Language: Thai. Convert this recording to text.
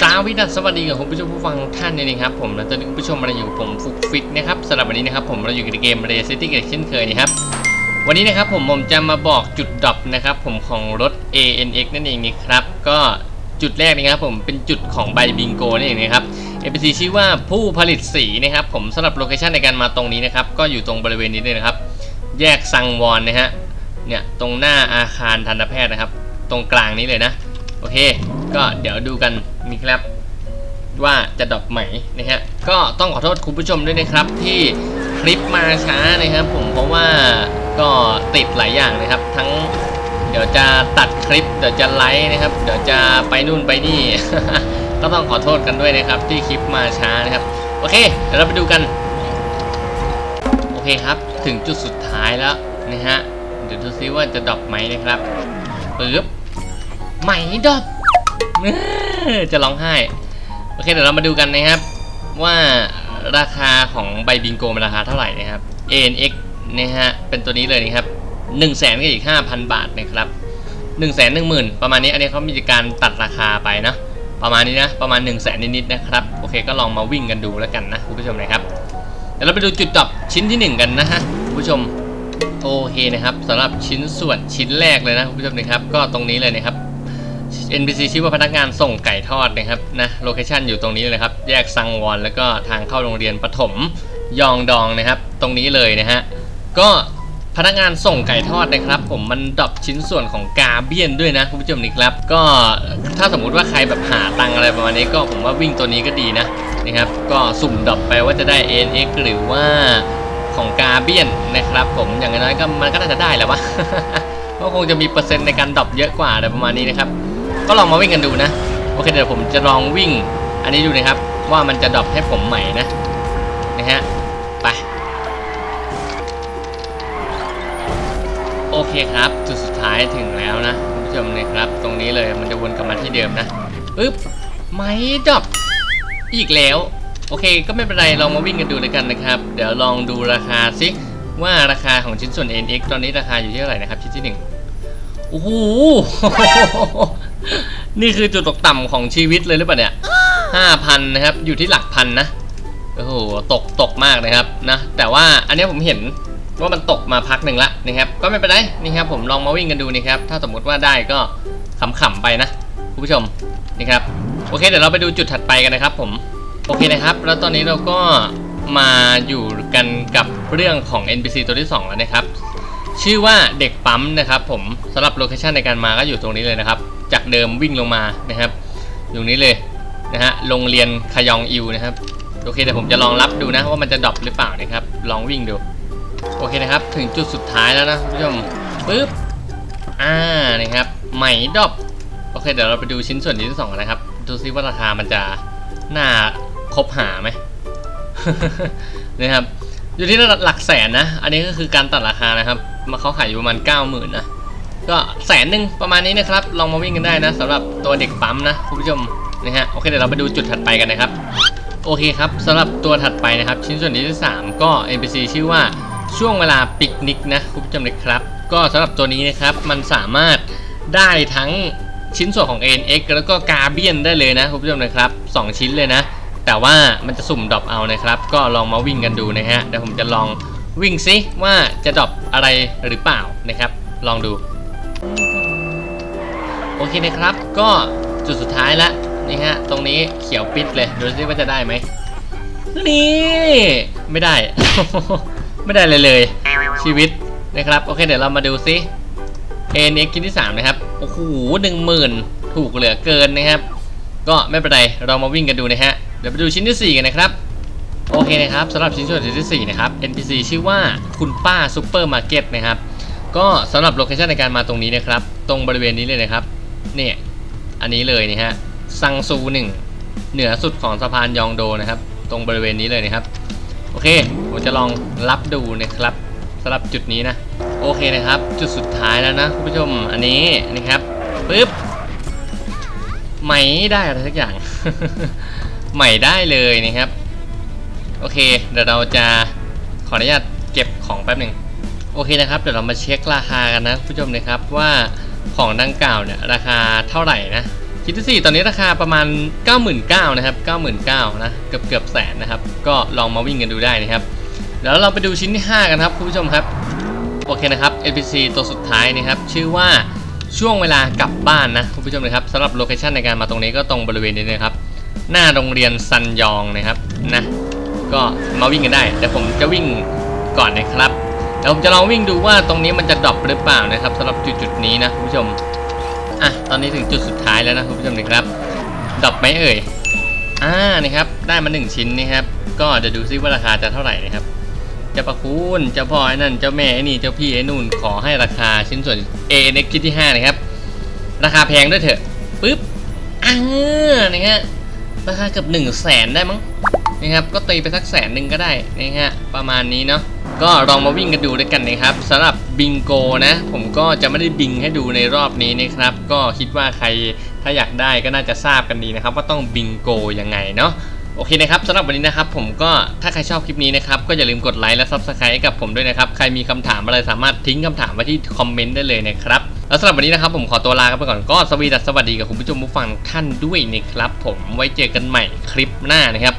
สาวิดัสสวัสดีกับคุณผู้ชมผู้ฟังทุกท่านเลยนะครับผมและตอนนี้คุณผู้ชมมาอยู่ผมฟุกฟิกนะครับสำหรับวันนี้นะครับผมเราอยู่ในเกม r a c i t y กันเช่นเคยนะครับวันนี้นะครับผมผมจะมาบอกจุดดรอปนะครับผมของรถ ANX นั่นเองนะครับก็จุดแรกนะครับผมเป็นจุดของใบบิงโกนั่นเองนะครับ NPC ชื่อว่าผู้ผลิตสีนะครับผมสำหรับโลเคชันในการมาตรงนี้นะครับก็อยู่ตรงบริเวณนี้เลยนะครับ แยกซังวอนนะฮะเนี่ยตรงหน้าอาคารทันตแพทย์นะครับ ตรงกลางนี้เลยนะโอเค ก็เดี๋ยวดูกันนี่ครับว่าจะดรอปไหมนะฮะก็ต้องขอโทษคุณผู้ชมด้วยนะครับที่คลิปมาช้านะครับ ผมเพราะว่าก็ติดหลายอย่างนะครับ ทั้งเดี๋ยวจะตัดคลิปเดี๋ยวจะไลฟ์นะครับ เดี๋ยวจะไปนู่นไปนี่ ก็ต้องขอโทษกันด้วยนะครับ ที่คลิปมาช้านะครับ โอเคเดี๋ยวเราไปดูกัน โอเคครับถึงจุดสุดท้ายแล้วนะฮะเดี๋ยวดูซิว่าจะดรอปไหมนะครับปึ๊บไหมดอบเอ้อ จะร้องไห้ โอเคเดี๋ยวเรามาดูกันนะครับ ว่าราคาของใบบิงโกมันราคาเท่าไหร่นะครับ ANX นะฮะเป็นตัวนี้เลยนะครับ1นึ่งแสนกับอีก 5,000 บาทนะครับ1นึ่งแสนหนึ่งหมื่นประมาณนี้อันนี้เขามีการตัดราคาไปนะประมาณนี้นะประมาณ1นึ่งแสนนิดๆนะครับโอเคก็ลองมาวิ่งกันดูแล้วกันนะคุณผู้ชมนะครับเดี๋ยวเราไปดูจุดดรอปชิ้นที่หนึ่งกันนะฮะคุณผู้ชมโอเคนะครับสำหรับชิ้นส่วนชิ้นแรกเลยนะคุณผู้ชมนะครับ ก็ตรงนี้เลยนะครับ NPC ชื่อว่าพนักงานส่งไก่ทอดนะครับนะโลเคชันอยู่ตรงนี้เลยครับ แยกซังวอนแล้วก็ทางเข้าโรงเรียนประถมยองดองนะครับ ตรงนี้เลยนะฮะก็พนักงานส่งไก่ทอดนะครับ ผมมันดรอปชิ้นส่วนของกาเบียนด้วยนะคุณผู้ชมนี่ครับ ก็ถ้าสมมุติว่าใครแบบหาตังอะไรประมาณนี้ก็ผมว่าวิ่งตัวนี้ก็ดีนะนะครับ ก็สุ่มดรอปไปว่าจะได้ N X หรือว่าของกาเบียนนะครับ ผมอย่างน้อยก็มันก็น่าจะได้แหล้ววะก็คงจะมีเปอร์เซ็นต์ในการดรอปเยอะกว่าอะไรประมาณนี้นะครับ ก็ลองมาวิ่งกันดูนะ โอเคเดี๋ยวผมจะลองวิ่ง อันนี้ดูนะครับ ว่ามันจะดรอปให้ผมใหม่นะ นะฮะ ไป โอเคครับ จุดสุดท้ายถึงแล้วนะคุณผู้ชมนะครับ ตรงนี้เลยมันจะวนกลับมาที่เดิมนะปึ๊บไม่ดรอปอีกแล้ว โอเค ก็ไม่เป็นไรลองมาวิ่งกันดูเลยกันนะครับ เดี๋ยวลองดูราคาสิว่าราคาของชิ้นส่วน NX ตอนนี้ราคาอยู่ที่เท่าไหร่นะครับชิ้นที่หนึ่งโอ้โห นี่คือจุดตกต่ำของชีวิตเลยหรือเปล่าเนี่ยห้าพันนะครับ อยู่ที่หลักพันนะ โอ้โห ตกตกมากนะครับนะ แต่ว่าอันนี้ผมเห็นว่ามันตกมาพักหนึ่งละนะครับ ก็ไม่เป็นไรนี่ครับผมลองมาวิ่งกันดูนี่ครับ ถ้าสมมุติว่าได้ก็ขำๆไปนะคุณผู้ชมนี่ครับ โอเค เดี๋ยวเราไปดูจุดถัดไปกันนะครับ ผม โอเคนะครับ แล้วตอนนี้เราก็มาอยู่กันกับเรื่องของ NPC ตัวที่ 2 แล้วนะครับ ชื่อว่าเด็กปั๊มนะครับผมสำหรับโลเคชันในการมาก็อยู่ตรงนี้เลยนะครับ จากเดิมวิ่งลงมานะครับอยู่ตรงนี้เลยนะฮะโรงเรียนคยองอิวนะครับโอเคเดี๋ยวผมจะลองรับดูนะว่ามันจะดรอปหรือเปล่านะครับ ลองวิ่งดู โอเคนะครับ ถึงจุดสุดท้ายแล้วนะคุณผู้ชมปึ๊บอ่านะครับไหมดรอปโอเคเดี๋ยวเราไปดูชิ้นส่วนที่สองนะครับดูซิว่าราคามันจะน่าคบหาไหมนะครับ อยู่ที่ระดับหลักแสนนะ อันนี้ก็คือการตัดราคานะครับ มาเขาขายอยู่ประมาณ9 0,000นะก็แสนหนึ่งประมาณนี้นะครับ ลองมาวิ่งกันได้นะสำหรับตัวเด็กปั๊มนะคุณผู้ชมนะฮะโอเคเดี๋ยวเราไปดูจุดถัดไปกันนะครับ โอเคครับสำหรับตัวถัดไปนะครับ ชิ้นส่วนที่ 3 ก็ NPC ชื่อว่าช่วงเวลาปิกนิกนะคุณผู้ชมนะครับ ก็สำหรับตัวนี้นะครับมันสามารถได้ทั้งชิ้นส่วนของ ANX แล้วก็กาเบียนได้เลยนะคุณผู้ชมนะครับสองชิ้นเลยนะ แต่ว่ามันจะสุ่มดรอปเอานะครับ ก็ลองมาวิ่งกันดูนะฮะเดี๋ยวผมจะลอง วิ่งซิว่าจะดรอปอะไรหรือเปล่านะครับ ลองดู โอเคนะครับ ก็จุดสุดท้ายแล้วนี่ฮะ ตรงนี้เขียวปิดเลยดูซิว่าจะได้ไหมนี่ไม่ได้ ไม่ได้เลยเลย ชีวิตนะครับ โอเค เดี๋ยวเรามาดูซิ ANX ชิ้นที่ 3 นะครับ โอ้โหหนึ่งหมื่นถูกเหลือเกินนะครับ ก็ไม่เป็นไร เรามาวิ่งกันดูนะฮะ เดี๋ยวไปดูชิ้นที่ 4 กันนะครับ โอเคนะครับสำหรับชิ้นส่วนชิ้นที่ 4 นะครับ NPC ชื่อว่าคุณป้าซูเปอร์มาร์เก็ตนะครับ ก็สำหรับโลเคชันในการมาตรงนี้นะครับ ตรงบริเวณนี้เลยนะครับเนี่ยอันนี้เลยนะฮะซังซูหนึ่งเหนือสุดของสะพานยองโดนะครับ ตรงบริเวณนี้เลยนะครับ โอเคผมจะลองรับดูนะครับสำหรับจุดนี้นะ โอเคนะครับ จุดสุดท้ายแล้วนะคุณผู้ชมอันนี้นะครับปึ๊บไม่ได้อะไรสักอย่างใหม่ได้เลยนะครับ โอเค เดี๋ยวเราจะขออนุญาตเก็บของแป๊บหนึ่งโอเคนะครับ เดี๋ยวเรามาเช็คราคากันนะผู้ชมนะครับว่าของดังกล่าวเนี่ยราคาเท่าไหร่นะชิ้นที่ 4 ตอนนี้ราคาประมาณ 99,000นะครับ99,000นะเกือบเกือบแสนนะครับ ก็ลองมาวิ่งกันดูได้นะครับแล้วเราไปดูชิ้นที่ 5 กันครับคุณผู้ชมครับ โอเคนะครับ NPC ตัวสุดท้ายนะครับ ชื่อว่าช่วงเวลากลับบ้านนะคุณผู้ชมนะครับสำหรับโลเคชันในการมาตรงนี้ก็ตรงบริเวณนี้นะครับ หน้าโรงเรียนซันยองนะครับนะ ก็มาวิ่งกันได้ แต่ผมจะวิ่งก่อนนะครับเดี๋ยวผมจะลองวิ่งดูว่าตรงนี้มันจะดรอปหรือเปล่านะครับสำหรับจุดจุดๆนี้นะคุณผู้ชมอะตอนนี้ถึงจุดสุดท้ายแล้วนะคุณผู้ชมนะครับดรอปไหมเอ่ยอ่านี่ครับได้มาหนึ่งชิ้นนะครับ ก็เดี๋ยวดูซิว่าราคาจะเท่าไหร่นะครับเจ้าประคุณเจ้าพ่อไอ้นั่นเจ้าแม่ไอ้นี่เจ้าพี่ไอ้นู่นขอให้ราคาชิ้นส่วน ANX ชิ้นที่5นะครับราคาแพงด้วยเถอะปึ๊บอ่านี่ฮะ ราคาเกือบ1นึ่งแสนได้มั้งนะครับก็ตีไปสักแสนหนึ่งก็ได้นะฮะประมาณนี้เนาะก็ลองมาวิ่งกันดูด้วยกันนะครับสำหรับบิงโกนะ ผมก็จะไม่ได้บิงให้ดูในรอบนี้นะครับ ก็คิดว่าใครถ้าอยากได้ก็น่าจะทราบกันดีนะครับ ว่าต้องบิงโกยังไงเนาะโอเคนะครับสำหรับวันนี้นะครับผมก็ถ้าใครชอบคลิปนี้นะครับก็อย่าลืมกดไลค์และ Subscribe กับผมด้วยนะครับ ใครมีคำถามอะไรสามารถทิ้งคำถามไว้ที่คอมเมนต์ได้เลยนะครับ แล้วสำหรับวันนี้นะครับผมขอตัวลาไปก่อนก็สวีดัสสวัสดีกับคุณผู้ชมผู้ฟังท่านด้วยนะครับผมไว้เจอกันใหม่คลิปหน้านะครับ